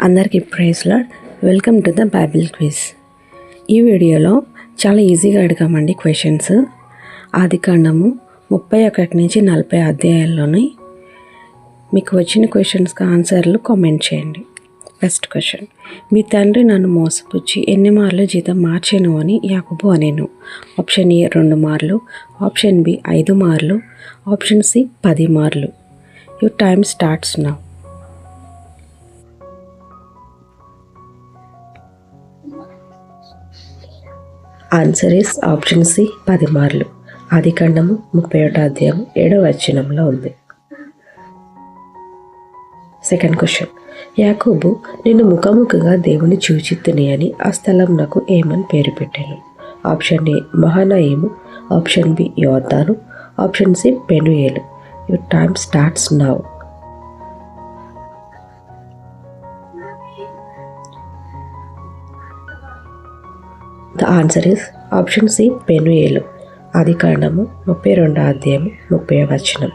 అందరికీ praise lord welcome to the Bible quiz ఈ వీడియోలో చాలా ఈజీగా అడిగామండి క్వశ్చన్స్ ఆదికాండము ముప్పై ఒకటి నుంచి నలభై అధ్యాయాల్లోని మీకు వచ్చిన క్వశ్చన్స్కి ఆన్సర్లు కామెంట్ చేయండి. ఫస్ట్ క్వశ్చన్ మీ తండ్రి నన్ను మోసపుచ్చి ఎన్ని మార్లు జీతం మార్చాను అని యాకబు అనేను? ఆప్షన్ ఏ రెండు మార్లు. ఆప్షన్ బి ఐదు మార్లు. ఆప్షన్ సి పది మార్లు. You time starts now answer is option C పది మార్లు ఆది ఖండము ముప్పై ఒకటో అధ్యాయం ఏడవ వచనంలో ఉంది. సెకండ్ క్వశ్చన్ యాకోబు నిన్ను ముఖముఖగా దేవుని చూచిత్తుని అని ఆ స్థలం నాకు ఏమని పేరు పెట్టాను? ఆప్షన్ ఏ మహానాయము. ఆప్షన్ బి యోద్ధాను option C Penuel. Your time starts now the answer is option C Penuel ఆది కాండము ముప్పై రెండో అధ్యాయం ముప్పై వచనం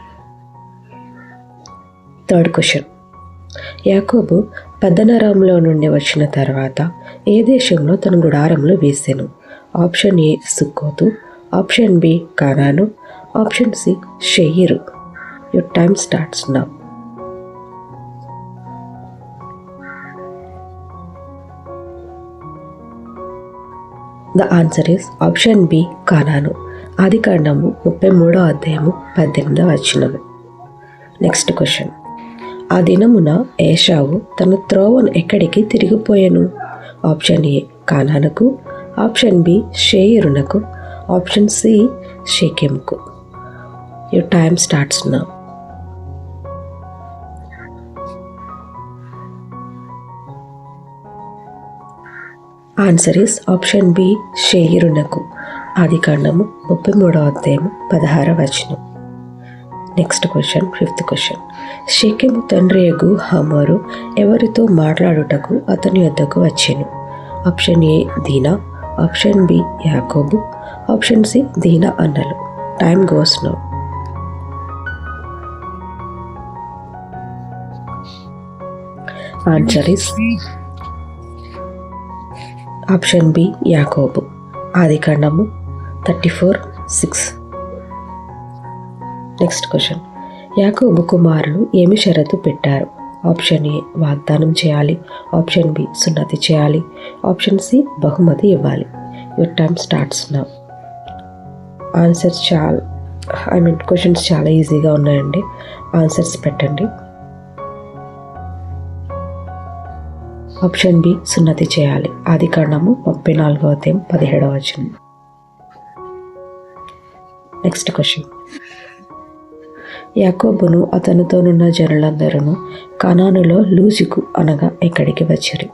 థర్డ్ క్వశ్చన్ యాకోబు పద్దనరాములో నుండి వచ్చిన తర్వాత ఏ దేశంలో తన గుడారంలో వేసాను? ఆప్షన్ ఏ సుక్కోతు ఆప్షన్ బి కానాను option C షెయిరు your time starts now the answer is option B Canaan. ఆది కాండము ముప్పై మూడో అధ్యాయము పద్దెనిమిదో వచనము. నెక్స్ట్ క్వశ్చన్ ఆ దినమున ఏషావు తన త్రోవను ఎక్కడికి తిరిగిపోయాను? ఆప్షన్ ఏ కానానుకు. ఆప్షన్ బి షేయరునకు. Option C షేకెంకు you time starts now answer is option B షేయిరునకు ఆది కాండము ముప్పై మూడవ అధ్యాయము పదహార వచనం నెక్స్ట్ క్వశ్చన్ ఫిఫ్త్ క్వశ్చన్ షేకెము తండ్రి ఎగు హమోరు ఎవరితో మాట్లాడుటకు అతని వద్దకు వచ్చాను ఆప్షన్ ఏ దీనా ఆప్షన్ బి యాకోబు ఆప్షన్ సి దీనా అన్నలు time goes now answer is option B యాకోబు. ఆది కాండము thirty four six. Next question యాకోబు కుమారులు ఏమి షరతు పెట్టారు? ఆప్షన్ ఏ వాగ్దానం చేయాలి. ఆప్షన్ బి సున్నతి చేయాలి. ఆప్షన్ సి బహుమతి ఇవ్వాలి. Your time starts now answers చాలా ఐ మీన్ క్వశ్చన్స్ చాలా ఈజీగా ఉన్నాయండి. ఆన్సర్స్ పెట్టండి. ఆప్షన్ బి సున్నతి చేయాలి. ఆది కాండము ముప్పై నాలుగో అధ్యాయం పదిహేడవ వచనం. నెక్స్ట్ క్వశ్చన్ యాకోబును అతనితోనున్న జనులందరూ కనానులో లూజుకు అనగా ఎక్కడికి వచ్చారు?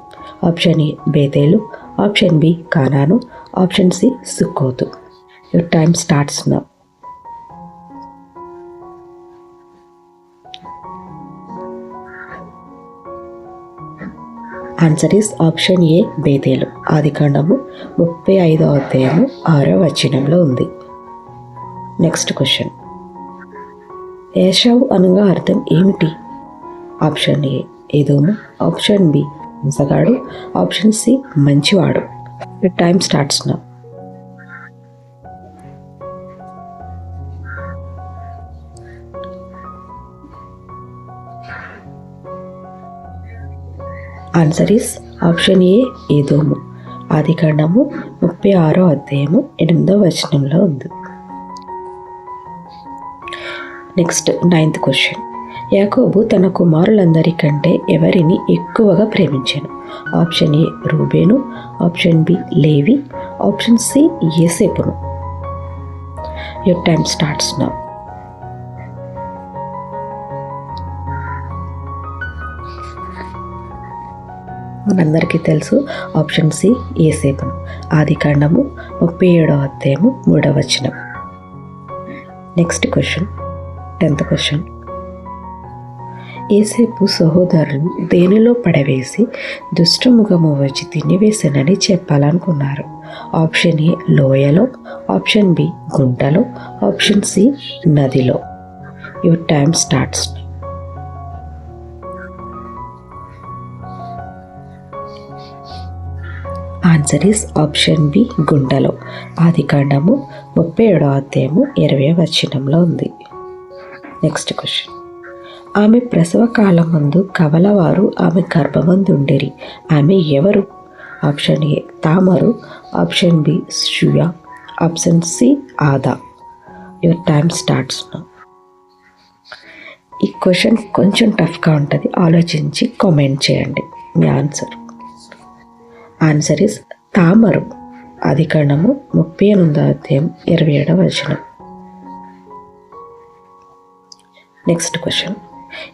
ఆప్షన్ ఏ బేతేలు ఆప్షన్ బి కానాను option C సుక్కోతు. Your time starts now answer is option A బేతేలు ఆదికాండము ముప్పై ఐదో అధ్యాయము ఆరో వచనంలో ఉంది. నెక్స్ట్ క్వశ్చన్ ఏషావు అనగా అర్థం ఏమిటి? ఆప్షన్ ఏ ఏదోము. ఆప్షన్ బి హింసగాడు ఆప్షన్ సి మంచివాడు. Time starts now answer is option A ఏదోము ఆది కాండము ముప్పై ఆరో అధ్యాయము ఎనిమిదో వచనంలో ఉంది. నెక్స్ట్ నైన్త్ క్వశ్చన్ యాకోబు తన కుమారులందరికంటే ఎవరిని ఎక్కువగా ప్రేమించాను? ఆప్షన్ ఏ రూబేను. ఆప్షన్ బి లేవి. ఆప్షన్ సి ఏసేపును యువర్ టైమ్ స్టార్ట్స్ నా మనందరికీ తెలుసు ఆప్షన్ సి ఏసేపు ఆది కాండము ముప్పై ఏడవ అధ్యాయము మూడవ వచనం. నెక్స్ట్ క్వశ్చన్ టెన్త్ క్వశ్చన్ ఏసేపు సహోదరులు దేనిలో పడవేసి దుష్టముఖము వచ్చి తినివేశానని చెప్పాలనుకున్నారు. ఆప్షన్ ఏ లోయలో ఆప్షన్ బి గుంటలో ఆప్షన్ సి నదిలో. Your time starts answer is option B గుండెలో. ఆది కాండము ముప్పై ఏడో అధ్యాయము ఇరవై వచనంలో ఉంది. నెక్స్ట్ క్వశ్చన్ ఆమె ప్రసవ కాలం ముందు కవలవారు ఆమె గర్భమందుండిరి. ఆమె ఎవరు? ఆప్షన్ ఏ తామరు. ఆప్షన్ బి షుయా ఆప్షన్ సి ఆదా. యువర్ టైం స్టార్ట్స్ ఈ క్వశ్చన్ కొంచెం టఫ్గా ఉంటుంది. ఆలోచించి కామెంట్ చేయండి. మీ ఆన్సర్ ఆన్సర్ ఇస్ తామరు. ఆది ముప్పై ఎనిమిదో అధ్యాయం ఇరవై ఏడవ వచనం. నెక్స్ట్ క్వశ్చన్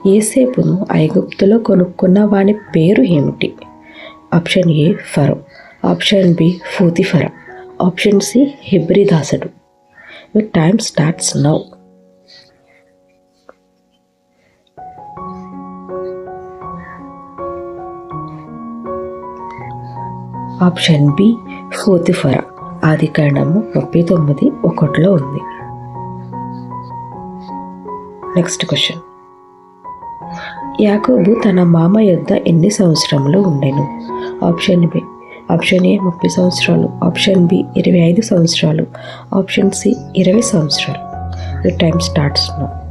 ఏసేపును ఐగుప్తులో కొనుక్కున్న వాని పేరు ఏమిటి? ఆప్షన్ ఏ ఫరో. ఆప్షన్ బి ఫూతిఫర. Option C హిబ్రిదాసుడు your time starts now option B ఫోతిఫర ఆది కాండము ముప్పై తొమ్మిది ఒకటిలో ఉంది. నెక్స్ట్ క్వశ్చన్ యాకోబు తన మామ యొద్ద ఎన్ని సంవత్సరములు ఉండెను? ఆప్షన్ బి ఆప్షన్ ఏ ముప్పై సంవత్సరాలు. ఆప్షన్ బి ఇరవై ఐదు సంవత్సరాలు. ఆప్షన్ సి ఇరవై సంవత్సరాలు. Time time starts now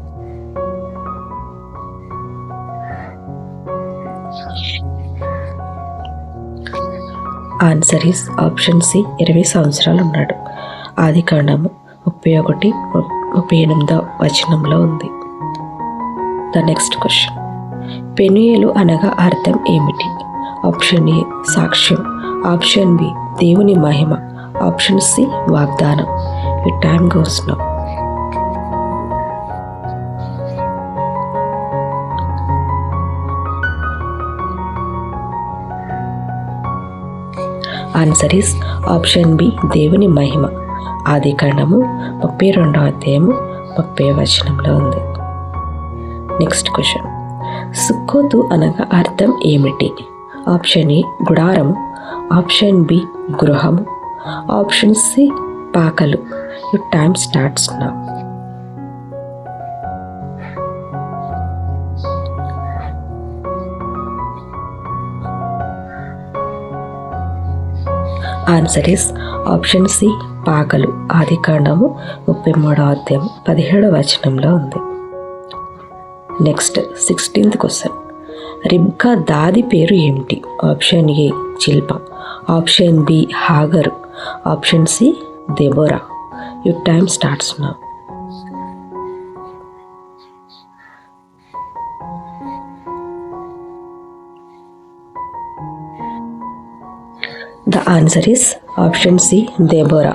answer is option C ఇరవై సంవత్సరాలు ఉన్నాడు. ఆది కాండము ముప్పై ఒకటి ముప్పై ఎనిమిదో వచనంలో ఉంది. ద నెక్స్ట్ క్వశ్చన్ పెనుయేలు అనగా అర్థం ఏమిటి? ఆప్షన్ ఏ సాక్ష్యం. ఆప్షన్ బి దేవుని మహిమ. ఆప్షన్ సి వాగ్దానం. ఈ time goes now answer is option B దేవుని మహిమ ఆది కాండము ముప్పై రెండవ అధ్యాయము ముప్పై వచనంలో ఉంది నెక్స్ట్ క్వశ్చన్ సుక్కోతు అనగా అర్థం ఏమిటి ఆప్షన్ ఏ గుడారం ఆప్షన్ బి గృహము option C పాకలు you time starts now answer is option C పాకలు ఆది కాండము ముప్పై మూడవ అధ్యాయం పదిహేడవ వచనంలో ఉంది. నెక్స్ట్ సిక్స్టీన్త్ క్వశ్చన్ రిబ్కా దాది పేరు ఏమిటి? Option A చిల్ప. ఆప్షన్ బి హాగరు. Option C Deborah. You time starts now answer is option C దేబోరా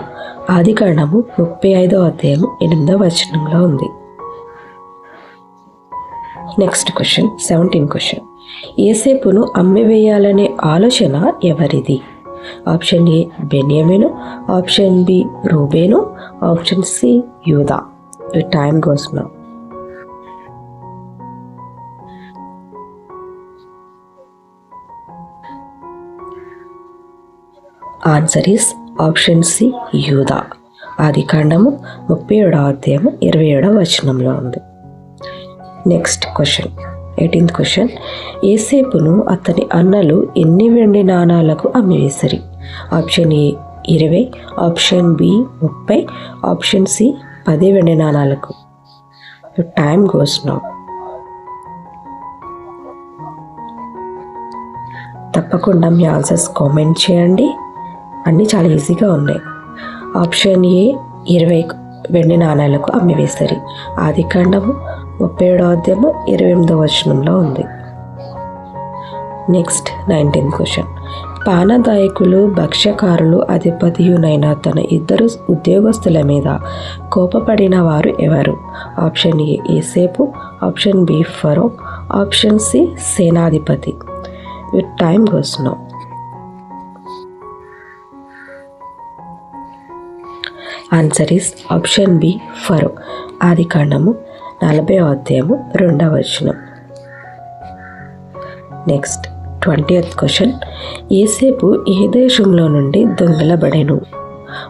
ఆది కాండము ముప్పై ఐదో అధ్యాయం ఎనిమిదో వచనంలో ఉంది నెక్స్ట్ క్వశ్చన్ సెవెంటీన్ క్వశ్చన్ ఏసేపును అమ్మివేయాలనే ఆలోచన ఎవరిది ఆప్షన్ ఏ బెన్యమిను ఆప్షన్ బి రూబేను ఆప్షన్ సి యూదా ఈ time goes now answer is option C యూదా ఆది కాండము ముప్పై ఏడవ అధ్యాయము ఇరవై ఏడవ వచనంలో ఉంది. నెక్స్ట్ క్వశ్చన్ ఎయిటీన్త్ క్వశ్చన్ ఏసేపును అతని అన్నలు ఎన్ని వెండి నాణాలకు అమ్మివేసరి? ఆప్షన్ ఏ ఇరవై ఆప్షన్ బి ముప్పై ఆప్షన్ సి పది వెండి నాణాలకు. టైం గోస్ నౌ తప్పకుండా మీ ఆన్సర్స్ కామెంట్ చేయండి. అన్నీ చాలా ఈజీగా ఉన్నాయి. ఆప్షన్ ఏ ఇరవై వెండి నాణాలకు అమ్మివేసరి ఆది కాండము ముప్పై ఏడో అధ్యాయము ఇరవై ఎనిమిదో వచనంలో ఉంది. నెక్స్ట్ నైన్టీన్ క్వశ్చన్ పానదాయకులు భక్ష్యకారులు అధిపతియునైన తన ఇద్దరు ఉద్యోగస్తుల మీద కోపపడిన వారు ఎవరు? ఆప్షన్ ఏ ఏసేపు. ఆప్షన్ బి ఫరో. ఆప్షన్ సి సేనాధిపతి. With time goes now answer is option B ఫరో ఆది కాండము నలభై అధ్యాయము రెండవ వచనం. నెక్స్ట్ ట్వంటీ క్వశ్చన్ ఏసేపు ఏ దేశంలో నుండి దొంగలబడెను.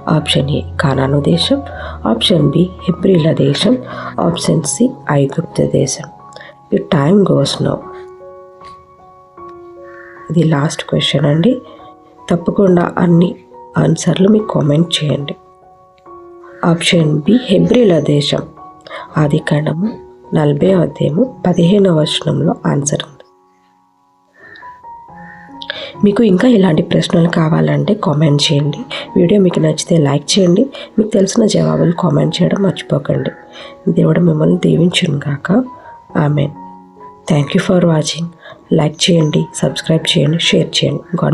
ఆప్షన్ ఏ కానాను దేశం. ఆప్షన్ బి హిబ్రిల దేశం. ఆప్షన్ సి ఐగుప్త దేశం. ఈ టైం గోస్ నో ఇది లాస్ట్ క్వశ్చన్ అండి. తప్పకుండా అన్ని ఆన్సర్లు మీకు కామెంట్ చేయండి. ఆప్షన్ బి హెబ్రిల దేశం. ఆది కాండము నలభై అధ్యాయము పదిహేనవ వచనంలో ఆన్సర్ ఉంది. మీకు ఇంకా ఇలాంటి ప్రశ్నలు కావాలంటే కామెంట్ చేయండి. వీడియో మీకు నచ్చితే లైక్ చేయండి. మీకు తెలిసిన జవాబులు కామెంట్ చేయడం మర్చిపోకండి. దేవుడు మిమ్మల్ని దీవించును గాక. Amen. Thank you for watching. Like చేయండి సబ్స్క్రైబ్ చేయండి షేర్ చేయండి. గాడ్